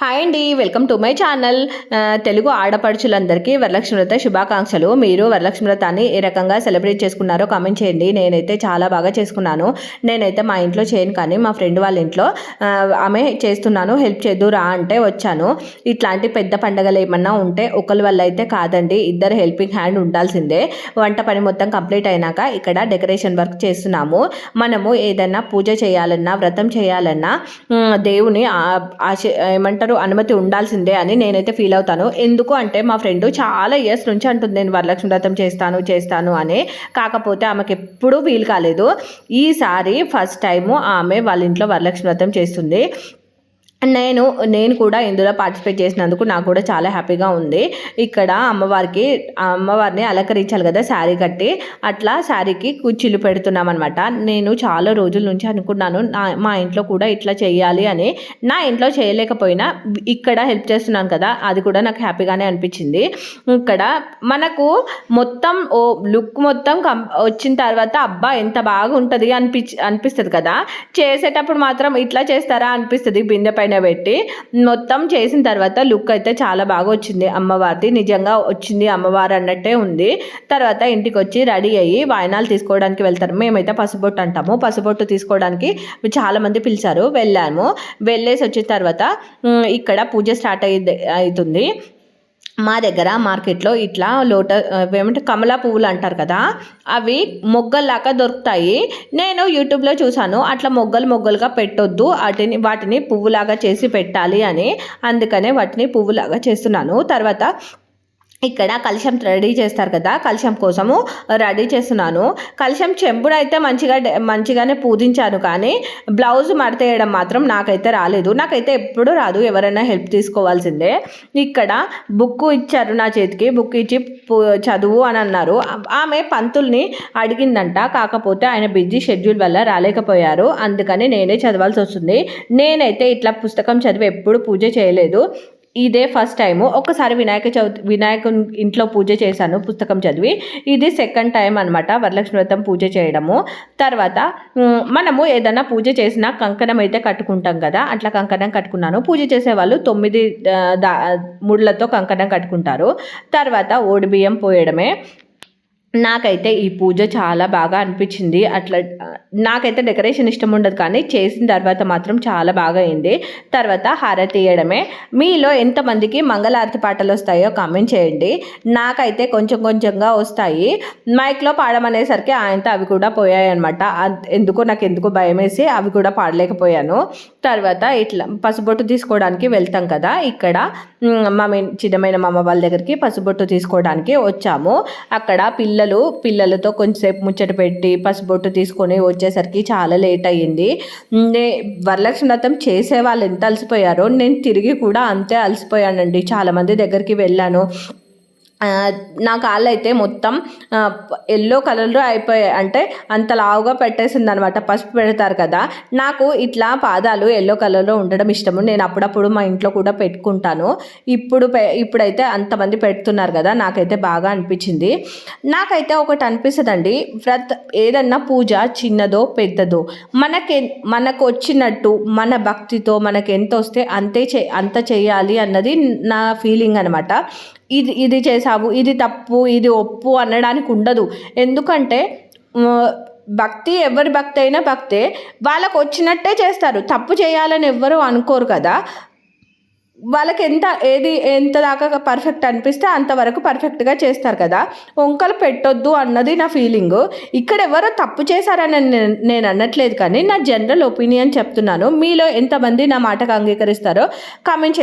Hi అండి welcome to my channel Telugu ఆడపడుచులందరికీ Varalakshmi వ్రత శుభాకాంక్షలు. మీరు వరలక్ష్మి వ్రతాన్ని ఏ రకంగా సెలబ్రేట్ చేసుకున్నారో కామెంట్ చేయండి. నేనైతే చాలా బాగా చేసుకున్నాను. నేనైతే మా ఇంట్లో చేయను కానీ మా ఫ్రెండ్ వాళ్ళ ఇంట్లో ఆమె చేస్తున్నాను. హెల్ప్ చేద్దు రా అంటే వచ్చాను. ఇట్లాంటి పెద్ద పండగలు ఏమన్నా ఉంటే ఒకరి వల్ల అయితే కాదండి. ఇద్దరు హెల్పింగ్ హ్యాండ్ ఉండాల్సిందే. వంట పని మొత్తం కంప్లీట్ అయినాక ఇక్కడ డెకరేషన్ వర్క్ చేస్తున్నాము. మనము ఏదైనా పూజ చేయాలన్నా వ్రతం చేయాలన్నా దేవుని ఆశ ఆశ ఏమంటారు అనుమతి ఉండాల్సిందే అని నేనైతే ఫీల్ అవుతాను. ఎందుకు అంటే మా ఫ్రెండ్ చాలా ఇయర్స్ నుంచి అంటుంది నేను వరలక్ష్మి వ్రతం చేస్తాను చేస్తాను అని. కాకపోతే ఆమెకి ఎప్పుడూ వీలు కాలేదు. ఈసారి ఫస్ట్ టైము ఆమె వాళ్ళ ఇంట్లో వరలక్ష్మి వ్రతం చేస్తుంది. నేను నేను కూడా ఇందులో పార్టిసిపేట్ చేసినందుకు నాకు కూడా చాలా హ్యాపీగా ఉంది. ఇక్కడ అమ్మవారికి అమ్మవారిని అలంకరించాలి కదా శారీ కట్టి అట్లా శారీకి కుర్చీలు పెడుతున్నాం అనమాట నేను చాలా రోజుల నుంచి అనుకున్నాను నా మా ఇంట్లో కూడా ఇట్లా చేయాలి అని. నా ఇంట్లో చేయలేకపోయినా ఇక్కడ హెల్ప్ చేస్తున్నాను కదా అది కూడా నాకు హ్యాపీగానే అనిపించింది. ఇక్కడ మనకు మొత్తం ఓ లుక్ మొత్తం కం వచ్చిన తర్వాత అబ్బా ఎంత బాగుంటుంది అనిపించి అనిపిస్తుంది కదా. చేసేటప్పుడు మాత్రం ఇట్లా చేస్తారా అనిపిస్తుంది బిందె పైన పెట్టి మొత్తం చేసిన తర్వాత లుక్ అయితే చాలా బాగా వచ్చింది అమ్మవారిది. నిజంగా వచ్చింది అమ్మవారు అన్నట్టే ఉంది. తర్వాత ఇంటికి వచ్చి రెడీ అయ్యి వాయనాలు తీసుకోవడానికి వెళ్తారు. మేమైతే పసుపొట్టు అంటాము. పసుపొట్టు తీసుకోవడానికి చాలామంది పిలిచారు. వెళ్ళాము. వెళ్ళేసి వచ్చిన తర్వాత ఇక్కడ పూజ స్టార్ట్ అయ్యి అవుతుంది మా దగ్గర మార్కెట్లో ఇట్లా లోట ఏమంటే కమలా పువ్వులు అంటారు కదా అవి మొగ్గల్లాగా దొరుకుతాయి. నేను యూట్యూబ్లో చూసాను అట్లా మొగ్గలు మొగ్గలుగా పెట్టొద్దు వాటిని వాటిని పువ్వులాగా చేసి పెట్టాలి అని అందుకనే వాటిని పువ్వులాగా చేస్తున్నాను. తర్వాత ఇక్కడ కలుషం రెడీ చేస్తారు కదా కలుషం కోసము రెడీ చేస్తున్నాను. కలుషం చెంబుడు అయితే మంచిగా డె- మంచిగానే పూజించాను కానీ బ్లౌజ్ మడతేయడం మాత్రం నాకైతే రాలేదు. నాకైతే ఎప్పుడు రాదు ఎవరైనా హెల్ప్ తీసుకోవాల్సిందే. ఇక్కడ బుక్ ఇచ్చారు నా చేతికి బుక్ ఇచ్చి చదువు అని అన్నారు. ఆమె పంతుల్ని అడిగిందంట కాకపోతే ఆయన బిజీ షెడ్యూల్ వల్ల రాలేకపోయారు. అందుకని నేనే చదవాల్సి వస్తుంది. నేనైతే ఇట్లా పుస్తకం చదివి ఎప్పుడు పూజ చేయలేదు. ఇదే ఫస్ట్ టైము. ఒకసారి వినాయక చవితి వినాయకుని ఇంట్లో పూజ చేశాను పుస్తకం చదివి. ఇది సెకండ్ టైం అనమాట వరలక్ష్మి వ్రతం పూజ చేయడము. తర్వాత మనము ఏదైనా పూజ చేసినా కంకణం అయితే కట్టుకుంటాం కదా అట్లా కంకణం కట్టుకున్నాను. పూజ చేసేవాళ్ళు తొమ్మిది దా ముళ్ళతో కంకణం కట్టుకుంటారు. తర్వాత ఓడి బియ్యం పోయడమే. నాకైతే ఈ పూజ చాలా బాగా అనిపించింది. అట్లా నాకైతే డెకరేషన్ ఇష్టం ఉండదు కానీ చేసిన తర్వాత మాత్రం చాలా బాగా అయింది. తర్వాత హారతి ఇయ్యడమే మీలో ఎంతమందికి మంగళారతి పాటలు వస్తాయో కామెంట్ చేయండి. నాకైతే కొంచెం కొంచెంగా వస్తాయి. మైక్లో పాడమనేసరికి ఆయనతో అవి కూడా పోయాయి అనమాట ఎందుకో నాకు ఎందుకో భయం వేసి అవి కూడా పాడలేకపోయాను. తర్వాత ఇట్లా పసుబొట్టు తీసుకోవడానికి వెళ్తాం కదా ఇక్కడ మా మీ చిన్నమైన మా అమ్మ వాళ్ళ దగ్గరికి పసుబొట్టు తీసుకోవడానికి వచ్చాము. అక్కడ పిల్లలు పిల్లలతో కొంచెంసేపు ముచ్చట పెట్టి పసుబొట్టు తీసుకొని వచ్చేసరికి చాలా లేట్ అయ్యింది. నే వరలక్ష్మి వ్రతం చేసే వాళ్ళు ఎంత అలసిపోయారో నేను తిరిగి కూడా అంతే అలసిపోయానండి. చాలామంది దగ్గరికి వెళ్ళాను. నా కాళ్ళు అయితే మొత్తం ఎల్లో కలర్లో అయిపోయాయి అంటే అంత లావుగా పెట్టేసింది అనమాట పసుపు పెడతారు కదా. నాకు ఇట్లా పాదాలు ఎల్లో కలర్లో ఉండడం ఇష్టము. నేను అప్పుడప్పుడు మా ఇంట్లో కూడా పెట్టుకుంటాను. ఇప్పుడు పె- ఇప్పుడైతే అంతమంది పెడుతున్నారు కదా నాకైతే బాగా అనిపించింది. నాకైతే ఒకటి అనిపిస్తుందండి. వ్రత ఏదన్నా పూజ చిన్నదో పెద్దదో మనకి మనకు వచ్చినట్టు మన భక్తితో మనకి ఎంత వస్తే అంతే చే అంత చేయాలి అన్నది నా ఫీలింగ్ అనమాట. ఇది ఇది చేసావు ఇది తప్పు ఇది ఒప్పు అనడానికి ఉండదు. ఎందుకంటే భక్తి ఎవరి భక్తి అయినా భక్తే వాళ్ళకు వచ్చినట్టే చేస్తారు. తప్పు చేయాలని ఎవ్వరూ అనుకోరు కదా. వాళ్ళకి ఎంత ఏది ఎంత దాకా పర్ఫెక్ట్ అనిపిస్తే అంతవరకు పర్ఫెక్ట్గా చేస్తారు కదా. వంకలు పెట్టొద్దు అన్నది నా ఫీలింగ్ ఇక్కడ ఎవరో తప్పు చేశారని నేను- నేను అనట్లేదు కానీ నా జనరల్ ఒపీనియన్ చెప్తున్నాను. మీలో ఎంతమంది నా మాటకు అంగీకరిస్తారో కామెంట్